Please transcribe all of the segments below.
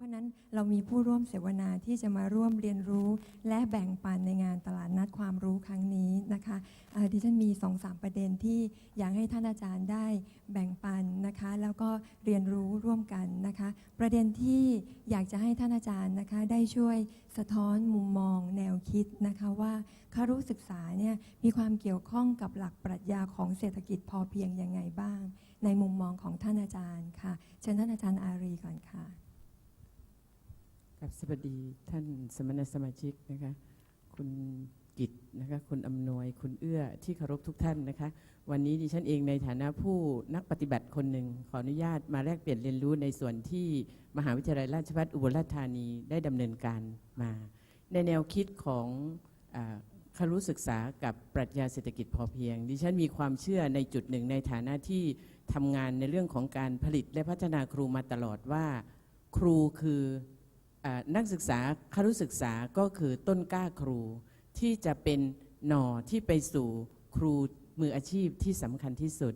เพราะนั้นเรามีผู้ร่วมเสวนาที่จะมาร่วมเรียนรู้ และแบ่งปันในงานตลาดนัดความรู้ครั้งนี้นะคะดิฉันมี2อสประเด็นที่อยากให้ท่านอาจารย์ได้แบ่งปันนะคะ แล้วก็เรียนรู้ร่วมกันนะคะ ประเด็นที่อยากจะให้ท่านอาจารย์นะคะได้ช่วยสะท้อนมุมมองแนวคิดนะคะว่าคารุศึกษาเนี่ยมีความเกี่ยวข้องกับหลักปรัชญาของเศรษฐกิจพอเพียงยังไงบ้าง ในมุมมองของท่านอาจารย์ค่ะเชิญท่านอาจารย์อารีก่อนค่ะ กับสวัสดีท่านสมณสมาชิกนะคะ คุณกิตนะคะ คุณอำนวย คุณเอื้อที่เคารพทุกท่านนะคะ วันนี้ดิฉันเองในฐานะผู้นักปฏิบัติคนหนึ่งขออนุญาตมาแลกเปลี่ยนเรียนรู้ในส่วนที่มหาวิทยาลัยราชภัฏอุบลราชธานีได้ดำเนินการมา ในแนวคิดของอคารุศึกษากับปรัชญาเศรษฐกิจพอเพียง ดิฉันมีความเชื่อในจุดหนึ่งในฐานะที่ทำงานในเรื่องของการผลิตและพัฒนาครูมาตลอดว่า ครูคือ นักศึกษาคารุศึกษาก็คือต้นกล้าครูที่จะเป็นหน่อที่ไปสู่ครูมืออาชีพที่สำคัญที่สุด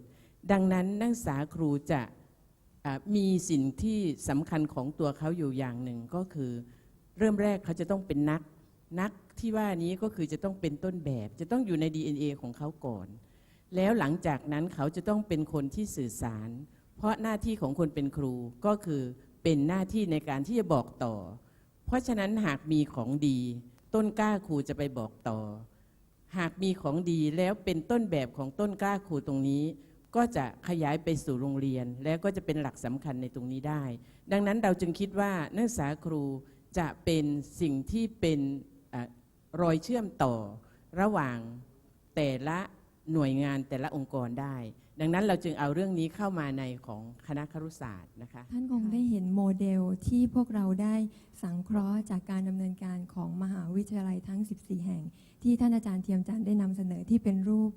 ดังนั้นนักศึกษาครูจะมีสิ่งที่สำคัญของตัวเขาอยู่อย่างหนึ่งก็คือ เริ่มแรกเขาจะต้องเป็นนักนักที่ว่านี้ก็คือจะต้องเป็นต้นแบบ จะต้องอยู่ใน DNA ของเขาก่อน แล้วหลังจากนั้นเขาจะต้องเป็นคนที่สื่อสาร เพราะหน้าที่ของคนเป็นครูก็คือ เป็นหน้าที่ในการที่จะบอกต่อ เพราะฉะนั้นหากมีของดี ต้นกล้าครูจะไปบอกต่อ หากมีของดีแล้วเป็นต้นแบบของต้นกล้าครูตรงนี้ ก็จะขยายไปสู่โรงเรียน แล้วก็จะเป็นหลักสำคัญในตรงนี้ได้ ดังนั้นเราจึงคิดว่านักศึกษาครูจะเป็นสิ่งที่เป็นอรอยเชื่อมต่อระหว่างแต่ละ หน่วยงานแต่ละองค์กรได้ ดังนั้นเราจึงเอาเรื่องนี้เข้ามาในของคณะครุศาสตร์นะคะ ท่านคงได้เห็นโมเดลที่พวกเราได้สังเคราะห์จากการดำเนินการของมหาวิทยาลัยทั้ง 14 แห่ง ที่ท่านอาจารย์เทียมจันทร์ได้นำเสนอที่เป็นรูป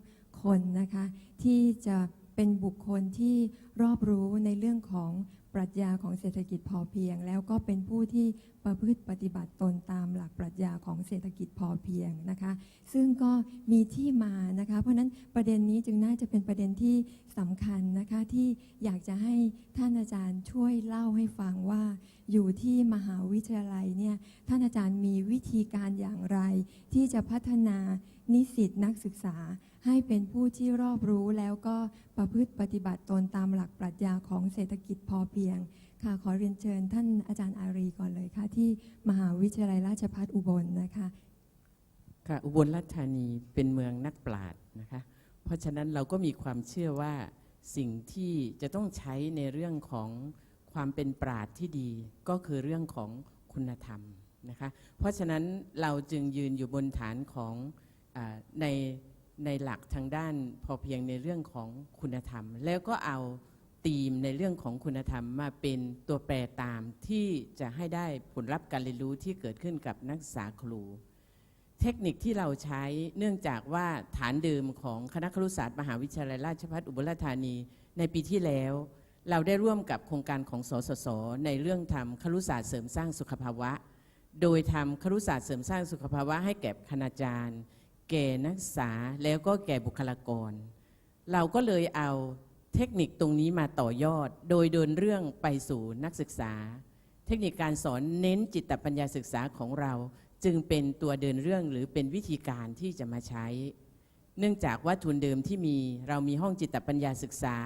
คนนะคะ ที่จะ เป็นบุคคลที่รอบรู้ในเรื่องของปรัชญาของเศรษฐกิจพอเพียง แล้วก็เป็นผู้ที่ประพฤติปฏิบัติตนตามหลักปรัชญาของเศรษฐกิจพอเพียงนะคะ ซึ่งก็มีที่มานะคะ เพราะฉะนั้นประเด็นนี้จึงน่าจะเป็นประเด็นที่สำคัญนะคะที่อยากจะให้ท่านอาจารย์ช่วยเล่าให้ฟังว่า อยู่ที่มหาวิทยาลัยเนี่ยท่านอาจารย์มีวิธีการอย่างไร ที่จะพัฒนานิสิตนักศึกษา ให้เป็นผู้ที่รอบรู้แล้วก็ประพฤติปฏิบัติตนตามหลักปรัชญาของเศรษฐกิจพอเพียง ค่ะขอเรียนเชิญท่านอาจารย์อารีก่อนเลยค่ะ ที่มหาวิทยาลัยราชภัฏอุบลนะคะค่ะอุบลราชธานีเป็นเมืองนักปราชญ์นะคะ เพราะฉะนั้นเราก็มีความเชื่อว่าสิ่งที่จะต้องใช้ในเรื่องของความเป็นปราชญ์ที่ดีก็คือเรื่องของคุณธรรมนะคะ เพราะฉะนั้นเราจึงยืนอยู่บนฐานของอใน ในหลักทางด้านพอเพียงในเรื่องของคุณธรรม แล้วก็เอาธีมในเรื่องของคุณธรรมมาเป็นตัวแปรตามที่จะให้ได้ผลลัพธ์การเรียนรู้ที่เกิดขึ้นกับนักศึกษาครู เทคนิคที่เราใช้เนื่องจากว่าฐานเดิมของคณะครุศาสตร์มหาวิทยาลัยราชภัฏอุบลราชธานี ในปีที่แล้ว เราได้ร่วมกับโครงการของสสส ในเรื่องทำครุศาสตร์เสริมสร้างสุขภาวะ โดยทำครุศาสตร์เสริมสร้างสุขภาวะให้แก่คณาจารย์ แก่นักศึกษาแล้วก็แก่บุคลากร เราก็เลยเอาเทคนิคตรงนี้มาต่อยอด โดยเดินเรื่องไปสู่นักศึกษา เทคนิคการสอนเน้นจิตปัญญาศึกษาของเรา จึงเป็นตัวเดินเรื่องหรือเป็นวิธีการที่จะมาใช้ เนื่องจากว่าทุนเดิมที่มี เรามีห้องจิตปัญญาศึกษา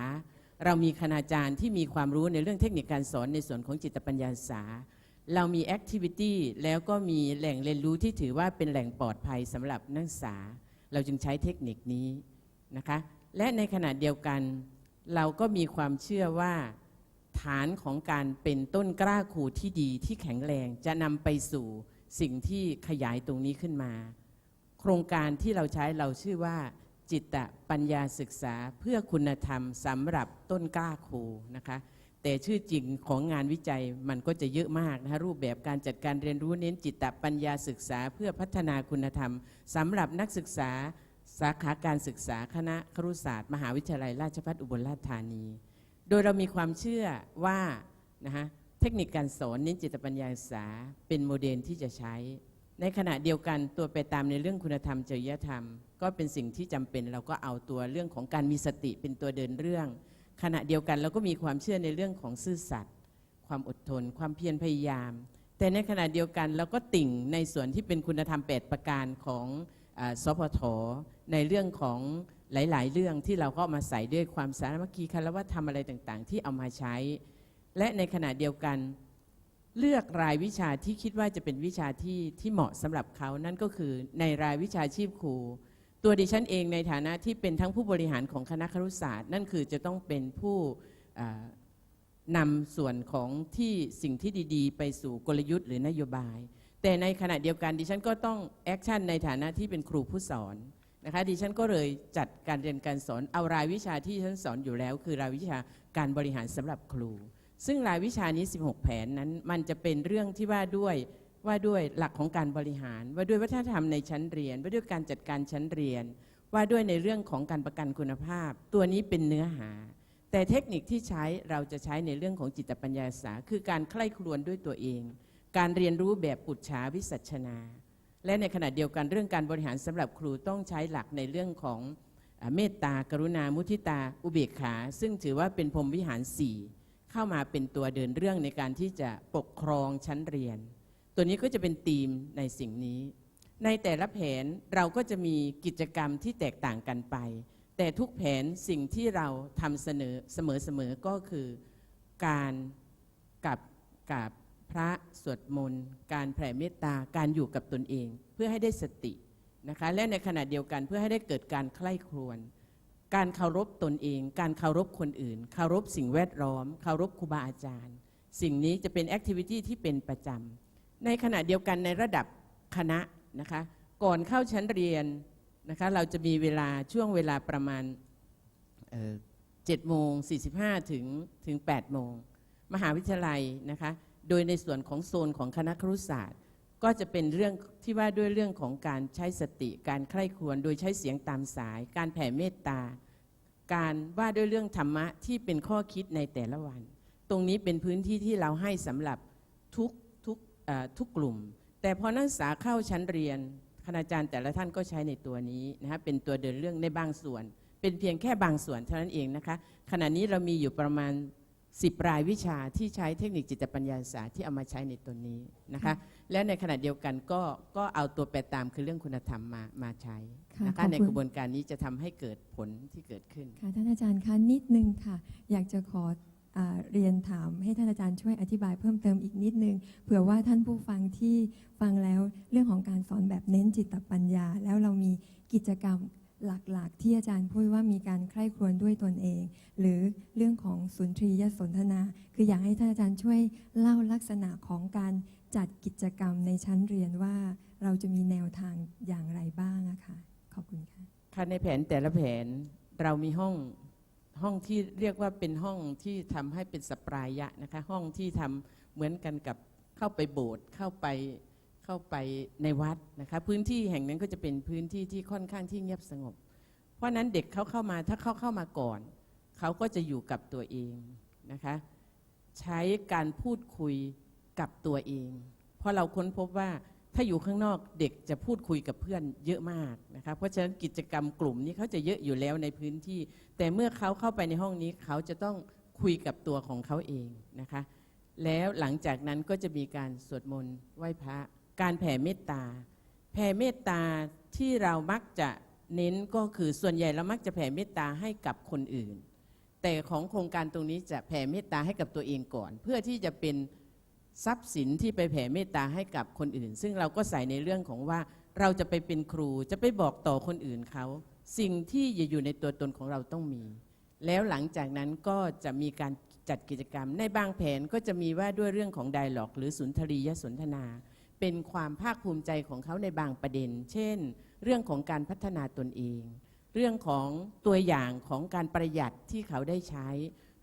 เรามีคณาจารย์ที่มีความรู้ในเรื่องเทคนิคการสอนในส่วนของจิตปัญญาศึกษา เรามีแอคทิวิตี้แล้วก็มีแหล่งเรียนรู้ที่ถือว่าเป็นแหล่งปลอดภัยสำหรับนักศึกษา เราจึงใช้เทคนิคนี้นะคะ และในขณะเดียวกัน เราก็มีความเชื่อว่า ฐานของการเป็นต้นกล้าครูที่ดีที่แข็งแรงจะนำไปสู่สิ่งที่ขยายตรงนี้ขึ้นมา โครงการที่เราใช้เราชื่อว่า จิตปัญญาศึกษาเพื่อคุณธรรมสำหรับต้นกล้าครูนะคะ แต่ชื่อจริงของงานวิจัยมันก็จะเยอะมากนะคะรูปแบบการจัดการเรียนรู้เน้นจิตปัญญาศึกษาเพื่อพัฒนาคุณธรรมสำหรับนักศึกษาสาขาการศึกษาคณะครุศาสตร์ มหาวิทยาลัยราชภัฏอุบลราชธานี โดยเรามีความเชื่อว่านะคะเทคนิคการสอนเน้นจิตปัญญาศึกษาเป็นโมเดลที่จะใช้ ในขณะเดียวกันตัวไปตามในเรื่องคุณธรรมจริยธรรม ก็เป็นสิ่งที่จำเป็นเราก็เอาตัวเรื่องของการมีสติเป็นตัวเดินเรื่อง ขณะเดียวกันเราก็มีความเชื่อในเรื่องของซื่อสัตย์ความอดทน ความเพียรพยายาม แต่ในขณะเดียวกันเราก็ติ่งในส่วนที่เป็นคุณธรรม8ประการของอสพทในเรื่องของหลาย ๆ เรื่องที่เราก็มาใส่ด้วยความสารมัคคีคารวะธรรมอะไรต่างๆ ที่เอามาใช้ และในขณะเดียวกันเลือกรายวิชาที่คิดว่าจะเป็นวิชาที่ที่เหมาะสำหรับเขานั่นก็คือในรายวิชาชีพครู ตัวดิฉันเองในฐานะที่เป็นทั้งผู้บริหารของคณะครุศาสตร์ นั่นคือจะต้องเป็นผู้นำส่วนของที่สิ่งที่ดีๆ ไปสู่กลยุทธ์หรือนโยบาย แต่ในขณะเดียวกันดิฉันก็ต้องแอคชั่นในฐานะที่เป็นครูผู้สอนนะคะดิฉันก็เลยจัดการเรียนการสอนเอารายวิชาที่ฉันสอนอยู่แล้ว คือรายวิชาการบริหารสำหรับครู ซึ่งรายวิชานี้ 16 แผนนั้นมันจะเป็นเรื่องที่ว่าด้วย ว่าด้วยหลักของการบริหาร ว่าด้วยวัฒนธรรมในชั้นเรียน ว่าด้วยการจัดการชั้นเรียน ว่าด้วยในเรื่องของการประกันคุณภาพ ตัวนี้เป็นเนื้อหา แต่เทคนิคที่ใช้เราจะใช้ในเรื่องของจิตปัญญาศาคือการใคร่ครวญด้วยตัวเอง การเรียนรู้แบบปุจฉาวิสัชนา และในขณะเดียวกันเรื่องการบริหารสำหรับครูต้องใช้หลักในเรื่องของเมตตากรุณา มุทิตา อุเบกขา ซึ่งถือว่าเป็นพรมวิหารสี่เข้ามาเป็นตัวเดินเรื่องในการที่จะปกครองชั้นเรียน ตัวนี้ก็จะเป็นธีมในสิ่งนี้ ในแต่ละแผนเราก็จะมีกิจกรรมที่แตกต่างกันไป แต่ทุกแผนสิ่งที่เราทำเสนอเสมอๆก็คือการกับกับพระสวดมนต์การแผ่เมตตาการอยู่กับตนเอง เพื่อให้ได้สตินะคะและในขณะเดียวกันเพื่อให้ได้เกิดการใคร่ครวญการเคารพตนเอง การเคารพคนอื่น เคารพสิ่งแวดล้อม เคารพครูบาอาจารย์ สิ่งนี้จะเป็นแอคทิวิตี้ที่เป็นประจำ ในขณะเดียวกันในระดับคณะนะคะก่อนเข้าชั้นเรียนนะคะเราจะมีเวลาช่วงเวลาประมาณเจ็ดโมงสี่สิบห้าถึงถึงแปดโมง มหาวิทยาลัยนะคะโดยในส่วนของโซนของคณะครุศาสตร์ ก็จะเป็นเรื่องที่ว่าด้วยเรื่องของการใช้สติ การใคร่ควญโดยใช้เสียงตามสาย การแผ่เมตตา การว่าด้วยเรื่องธรรมะที่เป็นข้อคิดในแต่ละวัน ตรงนี้เป็นพื้นที่ที่เราให้สำหรับทุก ทุกเอ่อทุกกลุ่ม แต่พอนักศึกษาเข้าชั้นเรียนคณาจารย์แต่ละท่านก็ใช้ในตัวนี้นะฮะเป็นตัวเดินเรื่องในบางส่วน เป็นเพียงแค่บางส่วนเท่านั้นเองนะคะขณะนี้เรามีอยู่ประมาณ 10 รายวิชาที่ใช้เทคนิคจิตปัญญาศึกษาที่เอามาใช้ในตัวนี้นะคะและในขณะเดียวกันก็ก็เอาตัวแปรตามคือเรื่องคุณธรรมมามาใช้ค่ะนะขคะอบในคุกณระบวนการนี้จะทำให้เกิดผลที่เกิดขึ้นค่ะท่านอาจารย์คะนิดนึงค่ะ อยากจะขออา เรียนถามให้ท่านอาจารย์ช่วยอธิบายเพิ่มเติมอีกนิดนึงเผื่อว่าท่านผู้ฟังที่ฟังแล้วเรื่องของการสอนแบบเน้นจิตปัญญา แล้วเรามีกิจกรรมหลักๆ ที่อาจารย์พูดว่ามีการใคร่ครวญด้วยตนเอง หรือเรื่องของสุนทรียสนทนา คืออยากให้ท่านอาจารย์ช่วยเล่าลักษณะของการจัดกิจกรรมในชั้นเรียนว่าเราจะมีแนวทางอย่างไรบ้างะคะขอบคุณค่ะค่ะในแผนแต่ละแผนเรามีห้อง ห้องที่เรียกว่าเป็นห้องที่ทำให้เป็นสปรายะนะคะห้องที่ทำเหมือนกันกับเข้าไปโบสถ์เข้าไปเข้าไปในวัดนะคะพื้นที่แห่งนั้นก็จะเป็นพื้นที่ที่ค่อนข้างที่เงียบสงบ เพราะฉะนั้นเด็กเขาเข้ามาถ้าเขาเข้ามาก่อน เขาก็จะอยู่กับตัวเองนะคะใช้การพูดคุยกับตัวเอง เพราะเราค้นพบว่า ถ้าอยู่ข้างนอกเด็กจะพูดคุยกับเพื่อนเยอะมากนะคะเพราะฉะนั้นกิจกรรมกลุ่มนี้เขาจะเยอะอยู่แล้วในพื้นที่ แต่เมื่อเขาเข้าไปในห้องนี้เขาจะต้องคุยกับตัวของเขาเองนะคะ แล้วหลังจากนั้นก็จะมีการสวดมนต์ไหว้พระ การแผ่เมตตา แผ่เมตตาที่เรามักจะเน้นก็คือส่วนใหญ่เรามักจะแผ่เมตตาให้กับคนอื่น แต่ของโครงการตรงนี้จะแผ่เมตตาให้กับตัวเองก่อน เพื่อที่จะเป็น ทรัพย์สินที่ไปแผ่เมตตาให้กับคนอื่น ซึ่งเราก็ใส่ในเรื่องของว่าเราจะไปเป็นครูจะไปบอกต่อคนอื่นเขาสิ่งที่อยู่ในตัวตนของเราต้องมี แล้วหลังจากนั้นก็จะมีการจัดกิจกรรม ในบางแผนก็จะมีว่าด้วยเรื่องของไดล็อก หรือสุนทรียสนทนา เป็นความภาคภูมิใจของเขาในบางประเด็น เช่น เรื่องของการพัฒนาตนเอง เรื่องของตัวอย่างของการประหยัดที่เขาได้ใช้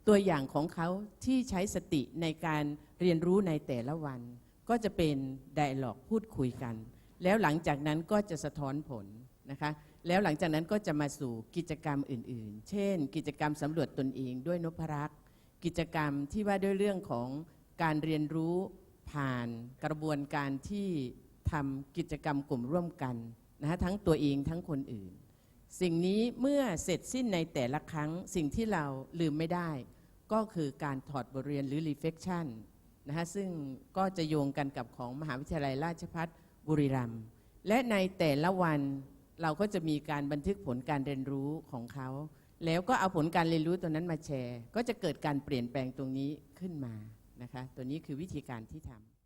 ตัวอย่างของเขาที่ใช้สติในการเรียนรู้ในแต่ละวัน ก็จะเป็นไดอะล็อกพูดคุยกัน แล้วหลังจากนั้นก็จะสะท้อนผลนะคะแล้วหลังจากนั้นก็จะมาสู่กิจกรรมอื่นๆ เช่น กิจกรรมสำรวจตนเองด้วยนพรักษ์กิจกรรมที่ว่าด้วยเรื่องของการเรียนรู้ผ่านกระบวนการที่ทำกิจกรรมกลุ่มร่วมกันนะฮะทั้งตัวเองทั้งคนอื่น สิ่งนี้เมื่อเสร็จสิ้นในแต่ละครั้งสิ่งที่เราลืมไม่ได้ ก็คือการถอดบทเรียนหรือ reflection นะคะซึ่งก็จะโยงกันกับของมหาวิทยาลัยราชภัฏบุรีรัมย์และในแต่ละวันเราก็จะมีการบันทึกผลการเรียนรู้ของเขา แล้วก็เอาผลการเรียนรู้ตัวนั้นมาแชร์ ก็จะเกิดการเปลี่ยนแปลงตรงนี้ขึ้นมานะคะตัวนี้คือวิธีการที่ทำ